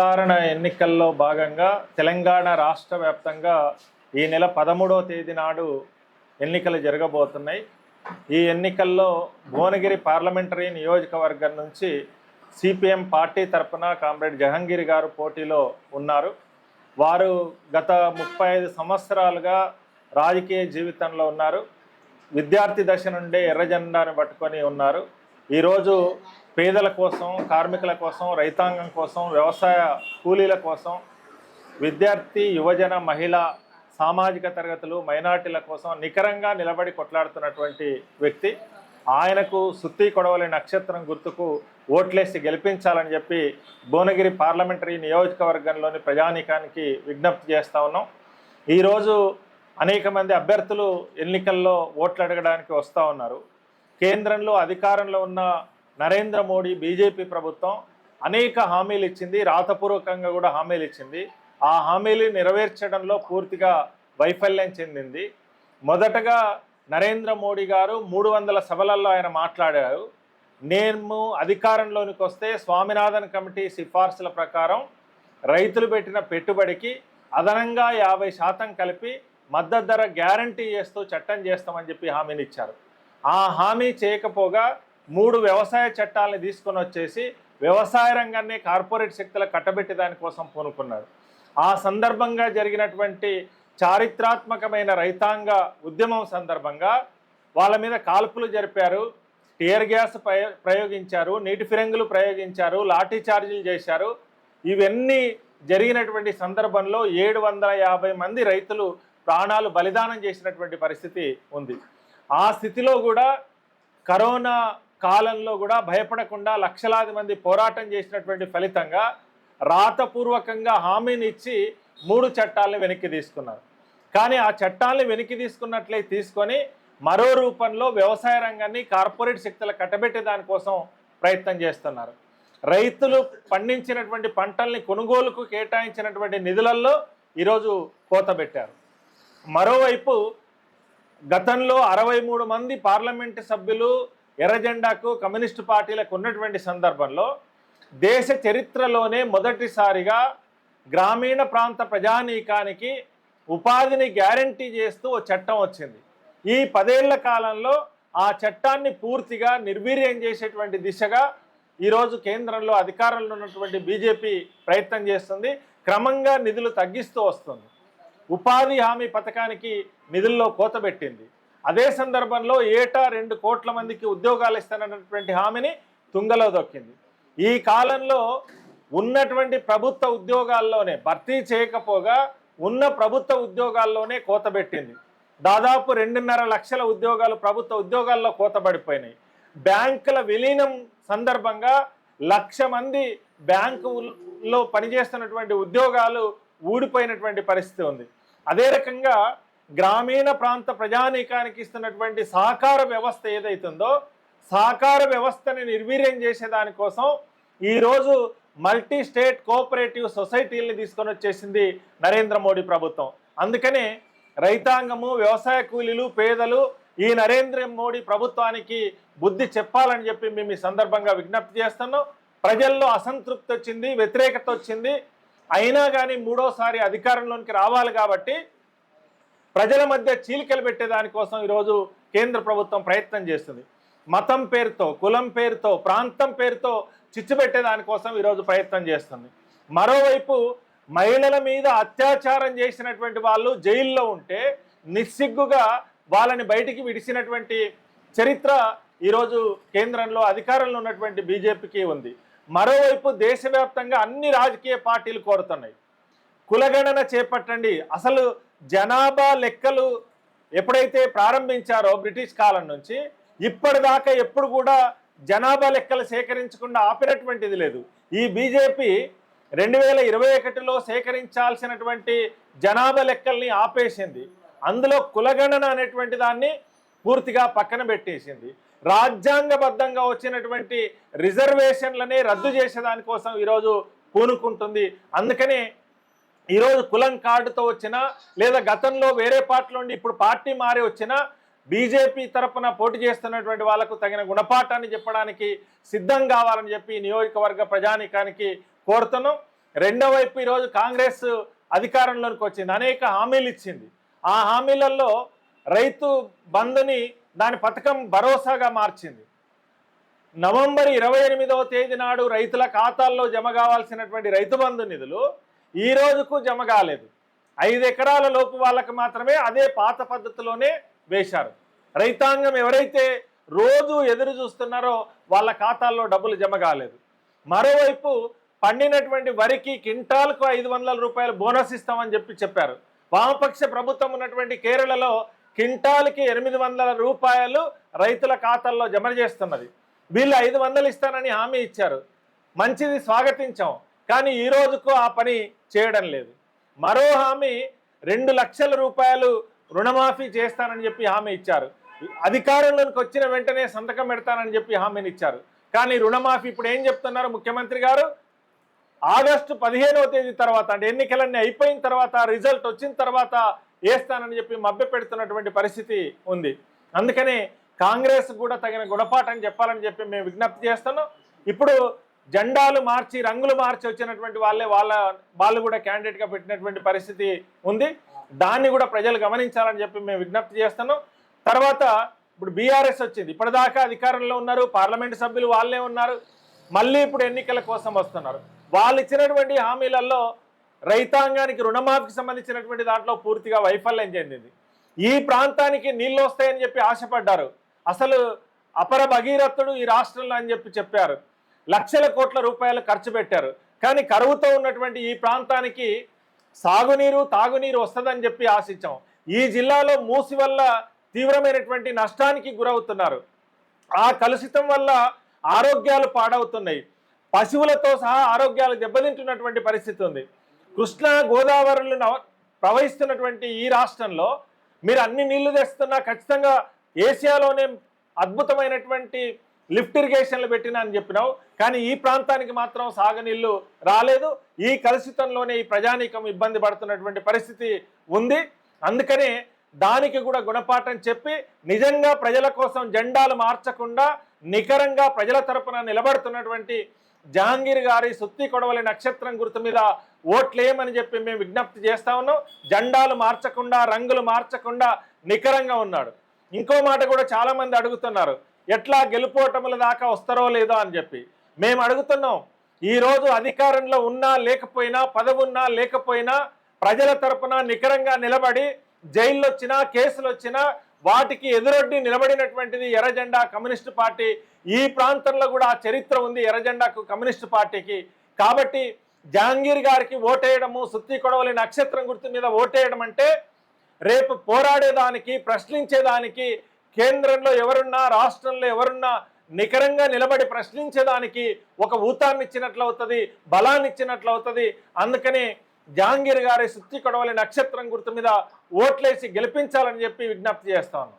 సాధారణ ఎన్నికల్లో భాగంగా తెలంగాణ రాష్ట్ర వ్యాప్తంగా ఈ నెల పదమూడవ తేదీ నాడు ఎన్నికలు జరగబోతున్నాయి. ఈ ఎన్నికల్లో భువనగిరి పార్లమెంటరీ నియోజకవర్గం నుంచి సిపిఎం పార్టీ తరఫున కామ్రేడ్ జహంగీర్ గారు పోటీలో ఉన్నారు. వారు గత ముప్పై ఐదు సంవత్సరాలుగా రాజకీయ జీవితంలో ఉన్నారు. విద్యార్థి దశ నుండే ఎర్రజెండాను పట్టుకొని ఉన్నారు. ఈరోజు పేదల కోసం కార్మికుల కోసం రైతాంగం కోసం వ్యవసాయ కూలీల కోసం విద్యార్థి యువజన మహిళ సామాజిక తరగతులు మైనార్టీల కోసం నికరంగా నిలబడి కొట్లాడుతున్నటువంటి వ్యక్తి. ఆయనకు సుత్తి కొడవలి నక్షత్రం గుర్తుకు ఓట్లేసి గెలిపించాలని చెప్పి భువనగిరి పార్లమెంటరీ నియోజకవర్గంలోని ప్రజానీకానికి విజ్ఞప్తి చేస్తా ఉన్నాం. ఈరోజు అనేక మంది అభ్యర్థులు ఎన్నికల్లో ఓట్లు అడగడానికి వస్తూ ఉన్నారు. కేంద్రంలో అధికారంలో ఉన్న నరేంద్ర మోడీ బీజేపీ ప్రభుత్వం అనేక హామీలు ఇచ్చింది రాతపూర్వకంగా కూడా హామీలు ఇచ్చింది. ఆ హామీలు నెరవేర్చడంలో పూర్తిగా వైఫల్యం చెందింది. మొదటగా నరేంద్ర మోడీ గారు మూడు వందల సభలలో ఆయన మాట్లాడారు. నేను అధికారంలోనికి వస్తే స్వామినాథన్ కమిటీ సిఫార్సుల ప్రకారం రైతులు పెట్టిన పెట్టుబడికి అదనంగా యాభై శాతం కలిపి మద్దతు ధర గ్యారంటీ చేస్తూ చట్టం చేస్తామని చెప్పి హామీని ఇచ్చారు. ఆ హామీ చేయకపోగా మూడు వ్యవసాయ చట్టాలను తీసుకొని వచ్చేసి వ్యవసాయ రంగాన్ని కార్పొరేట్ శక్తుల కట్టబెట్టి దానికోసం పూనుకున్నాడు ఆ సందర్భంగా జరిగినటువంటి చారిత్రాత్మకమైన రైతాంగ ఉద్యమం సందర్భంగా వాళ్ళ మీద కాల్పులు జరిపారు. టియర్ గ్యాస్ ప్రయోగించారు. నీటి ఫిరంగులు ప్రయోగించారు. లాఠీ చార్జీలు చేశారు. ఇవన్నీ జరిగినటువంటి సందర్భంలో ఏడు వందల యాభై మంది రైతులు ప్రాణాలు బలిదానం చేసినటువంటి పరిస్థితి ఉంది. ఆ స్థితిలో కూడా కరోనా కాలంలో కూడా భయపడకుండా లక్షలాది మంది పోరాటం చేసినటువంటి ఫలితంగా రాతపూర్వకంగా హామీని ఇచ్చి మూడు చట్టాలను వెనక్కి తీసుకున్నారు. కానీ ఆ చట్టాలను వెనక్కి తీసుకున్నట్లే తీసుకొని మరో రూపంలో వ్యవసాయ రంగాన్ని కార్పొరేట్ శక్తుల కట్టబెట్టే దానికోసం ప్రయత్నం చేస్తున్నారు. రైతులు పండించినటువంటి పంటల్ని కొనుగోలుకు కేటాయించినటువంటి నిధులలో ఈరోజు కోత పెట్టారు. మరోవైపు గతంలో అరవై మూడు మంది పార్లమెంటు సభ్యులు ఎర్రజెండాకు కమ్యూనిస్టు పార్టీలకు ఉన్నటువంటి సందర్భంలో దేశ చరిత్రలోనే మొదటిసారిగా గ్రామీణ ప్రాంత ప్రజానీకానికి ఉపాధిని గ్యారంటీ చేస్తూ ఓ చట్టం వచ్చింది. ఈ పదేళ్ళ కాలంలో ఆ చట్టాన్ని పూర్తిగా నిర్వీర్యం చేసేటువంటి దిశగా ఈరోజు కేంద్రంలో అధికారంలో ఉన్నటువంటి బీజేపీ ప్రయత్నం చేస్తుంది. క్రమంగా నిధులు తగ్గిస్తూ వస్తుంది. ఉపాధి హామీ పథకానికి నిధుల్లో కోతబెట్టింది అదే సందర్భంలో ఏటా రెండు కోట్ల మందికి ఉద్యోగాలు ఇస్తానన్నటువంటి హామీని తుంగలో దొక్కింది. ఈ కాలంలో ఉన్నటువంటి ప్రభుత్వ ఉద్యోగాల్లోనే భర్తీ చేయకపోగా ఉన్న ప్రభుత్వ ఉద్యోగాల్లోనే కోతబెట్టింది దాదాపు రెండున్నర లక్షల ఉద్యోగాలు ప్రభుత్వ ఉద్యోగాల్లో కోతబడిపోయినాయి బ్యాంకుల విలీనం సందర్భంగా లక్ష మంది బ్యాంకులో పనిచేస్తున్నటువంటి ఉద్యోగాలు ఊడిపోయినటువంటి పరిస్థితి ఉంది. అదే రకంగా గ్రామీణ ప్రాంత ప్రజానీకానికి ఇస్తున్నటువంటి సహకార వ్యవస్థ ఏదైతుందో సహకార వ్యవస్థని నిర్వీర్యం చేసేదానికోసం ఈరోజు మల్టీ స్టేట్ కోఆపరేటివ్ సొసైటీల్ని తీసుకొని వచ్చేసింది నరేంద్ర మోడీ ప్రభుత్వం. అందుకనే రైతాంగము వ్యవసాయ కూలీలు పేదలు ఈ నరేంద్ర మోడీ ప్రభుత్వానికి బుద్ధి చెప్పాలని చెప్పి మేము ఈ సందర్భంగా విజ్ఞప్తి చేస్తున్నాం. ప్రజల్లో అసంతృప్తి వచ్చింది వ్యతిరేకత వచ్చింది. అయినా కానీ మూడోసారి అధికారంలోనికి రావాలి కాబట్టి ప్రజల మధ్య చీలికలు పెట్టేదానికోసం ఈరోజు కేంద్ర ప్రభుత్వం ప్రయత్నం చేస్తుంది. మతం పేరుతో కులం పేరుతో ప్రాంతం పేరుతో చిచ్చు ఈరోజు ప్రయత్నం చేస్తుంది. మరోవైపు మహిళల మీద అత్యాచారం చేసినటువంటి వాళ్ళు జైల్లో ఉంటే నిస్సిగ్గుగా వాళ్ళని బయటికి విడిచినటువంటి చరిత్ర ఈరోజు కేంద్రంలో అధికారంలో ఉన్నటువంటి బీజేపీకి ఉంది. మరోవైపు దేశవ్యాప్తంగా అన్ని రాజకీయ పార్టీలు కోరుతున్నాయి. కులగణన చేపట్టండి. అసలు జనాభా లెక్కలు ఎప్పుడైతే ప్రారంభించారో బ్రిటిష్ కాలం నుంచి ఇప్పటిదాకా ఎప్పుడు కూడా జనాభా లెక్కలు సేకరించకుండా ఆపినటువంటిది లేదు. ఈ బీజేపీ రెండు వేల ఇరవై ఒకటిలో సేకరించాల్సినటువంటి జనాభా లెక్కల్ని ఆపేసింది. అందులో కులగణన అనేటువంటి దాన్ని పూర్తిగా పక్కన పెట్టేసింది. రాజ్యాంగబద్ధంగా వచ్చినటువంటి రిజర్వేషన్లని రద్దు చేసేదానికోసం ఈరోజు పూనుకుంటుంది. అందుకనే ఈరోజు కులం కార్డుతో వచ్చినా లేదా గతంలో వేరే పార్టీలో ఉండి ఇప్పుడు పార్టీ మారి వచ్చినా బీజేపీ తరపున పోటీ చేస్తున్నటువంటి వాళ్ళకు తగిన గుణపాఠాన్ని చెప్పడానికి సిద్ధం కావాలని చెప్పి నియోజకవర్గ ప్రజానీకానికి కోరుతున్నాం. రెండో వైపు ఈరోజు కాంగ్రెస్ అధికారంలోకి వచ్చింది. అనేక హామీలు ఇచ్చింది. ఆ హామీలలో రైతు బంధుని దాని పథకం భరోసాగా మార్చింది. నవంబర్ ఇరవై ఎనిమిదవ తేదీ నాడు రైతుల ఖాతాల్లో జమ కావాల్సినటువంటి రైతు బంధు నిధులు ఈ రోజుకు జమ కాలేదు. ఐదు ఎకరాల లోపు వాళ్ళకి మాత్రమే అదే పాత పద్ధతిలోనే వేశారు. రైతాంగం ఎవరైతే రోజు ఎదురు చూస్తున్నారో వాళ్ళ ఖాతాల్లో డబ్బులు జమ కాలేదు. మరోవైపు పండినటువంటి వరికి కింటాల్కు ఐదు వందల రూపాయలు బోనస్ ఇస్తామని చెప్పి చెప్పారు. వామపక్ష ప్రభుత్వం ఉన్నటువంటి కేరళలో కింటాల్కి ఎనిమిది వందల రూపాయలు రైతుల ఖాతాల్లో జమ చేస్తున్నది. వీళ్ళు ఐదు వందలు ఇస్తానని హామీ ఇచ్చారు. మంచిది స్వాగతించాం. కానీ ఈ రోజుకు ఆ పని చేయడం లేదు. మరో హామీ రెండు లక్షల రూపాయలు రుణమాఫీ చేస్తానని చెప్పి హామీ ఇచ్చారు. అధికారంలోకి వచ్చిన వెంటనే సంతకం పెడతానని చెప్పి హామీని ఇచ్చారు. కానీ రుణమాఫీ ఇప్పుడు ఏం చెప్తున్నారు ముఖ్యమంత్రి గారు? ఆగస్టు పదిహేనవ తేదీ తర్వాత అంటే ఎన్నికలన్నీ అయిపోయిన తర్వాత రిజల్ట్ వచ్చిన తర్వాత వేస్తానని చెప్పి మభ్య పెడుతున్నటువంటి పరిస్థితి ఉంది. అందుకనే కాంగ్రెస్ కూడా తగిన గుణపాఠం చెప్పాలని చెప్పి మేము విజ్ఞప్తి చేస్తున్నాం. ఇప్పుడు జెండాలు మార్చి రంగులు మార్చి వచ్చినటువంటి వాళ్ళే వాళ్ళ వాళ్ళు కూడా క్యాండిడేట్గా పెట్టినటువంటి పరిస్థితి ఉంది. దాన్ని కూడా ప్రజలు గమనించాలని చెప్పి మేము విజ్ఞప్తి చేస్తున్నాం. తర్వాత ఇప్పుడు బీఆర్ఎస్ వచ్చింది. ఇప్పటిదాకా అధికారంలో ఉన్నారు. పార్లమెంట్ సభ్యులు వాళ్ళే ఉన్నారు. మళ్ళీ ఇప్పుడు ఎన్నికల కోసం వస్తున్నారు. వాళ్ళు ఇచ్చినటువంటి హామీలలో రైతాంగానికి రుణమాఫీకి సంబంధించినటువంటి దాంట్లో పూర్తిగా వైఫల్యం చెందింది. ఈ ప్రాంతానికి నీళ్ళు వస్తాయని చెప్పి ఆశపడ్డారు. అసలు అపర భగీరథుడు ఈ రాష్ట్రంలో అని చెప్పి చెప్పారు. లక్షల కోట్ల రూపాయలు ఖర్చు పెట్టారు. కానీ కరువుతో ఉన్నటువంటి ఈ ప్రాంతానికి సాగునీరు తాగునీరు వస్తుందని చెప్పి ఆశించాం. ఈ జిల్లాలో మూసి వల్ల తీవ్రమైనటువంటి నష్టానికి గురవుతున్నారు. ఆ కలుషితం వల్ల ఆరోగ్యాలు పాడవుతున్నాయి. పశువులతో సహా ఆరోగ్యాలు దెబ్బతింటున్నటువంటి పరిస్థితి ఉంది. కృష్ణా గోదావరిలో నవ- ప్రవహిస్తున్నటువంటి ఈ రాష్ట్రంలో మీరు అన్ని నీళ్ళు తెస్తున్నా ఖచ్చితంగా ఏషియాలోనే అద్భుతమైనటువంటి లిఫ్ట్ ఇరిగేషన్లు పెట్టినా అని చెప్పినావు. కానీ ఈ ప్రాంతానికి మాత్రం సాగునీళ్ళు రాలేదు. ఈ కలుషితంలోనే ఈ ప్రజానీకం ఇబ్బంది పడుతున్నటువంటి పరిస్థితి ఉంది. అందుకనే దానికి కూడా గుణపాఠం చెప్పి నిజంగా ప్రజల కోసం జెండాలు మార్చకుండా నికరంగా ప్రజల తరపున నిలబడుతున్నటువంటి జహాంగీర్ గారి సుత్తి కొడవలి నక్షత్రం గుర్తు మీద ఓట్లేయమని చెప్పి మేము విజ్ఞప్తి చేస్తా ఉన్నాం. జెండాలు మార్చకుండా రంగులు మార్చకుండా నికరంగా ఉన్నాడు. ఇంకో మాట కూడా చాలామంది అడుగుతున్నారు. ఎట్లా గెలుపోటముల దాకా వస్తారో లేదో అని చెప్పి మేము అడుగుతున్నాం. ఈరోజు అధికారంలో ఉన్నా లేకపోయినా పదవున్నా లేకపోయినా ప్రజల తరపున నికరంగా నిలబడి జైల్లో వచ్చినా కేసులు వచ్చినా వాటికి ఎదురొడ్డి నిలబడినటువంటిది ఎర్రజెండా కమ్యూనిస్టు పార్టీ. ఈ ప్రాంతంలో కూడా చరిత్ర ఉంది ఎర్రజెండాకు కమ్యూనిస్టు పార్టీకి. కాబట్టి జహాంగీర్ గారికి ఓటేయడము సుత్తి కొడవలి నక్షత్రం గుర్తు మీద ఓటేయడం అంటే రేపు పోరాడేదానికి ప్రశ్నించేదానికి కేంద్రంలో ఎవరున్నా రాష్ట్రంలో ఎవరున్నా నికరంగా నిలబడి ప్రశ్నించేదానికి ఒక ఊతాన్నిచ్చినట్లు అవుతుంది బలాన్నిచ్చినట్లు అవుతుంది. అందుకని జహాంగీర్ గారి సుత్తి కొడవలి నక్షత్రం గుర్తు మీద ఓట్లేసి గెలిపించాలని చెప్పి విజ్ఞప్తి చేస్తాను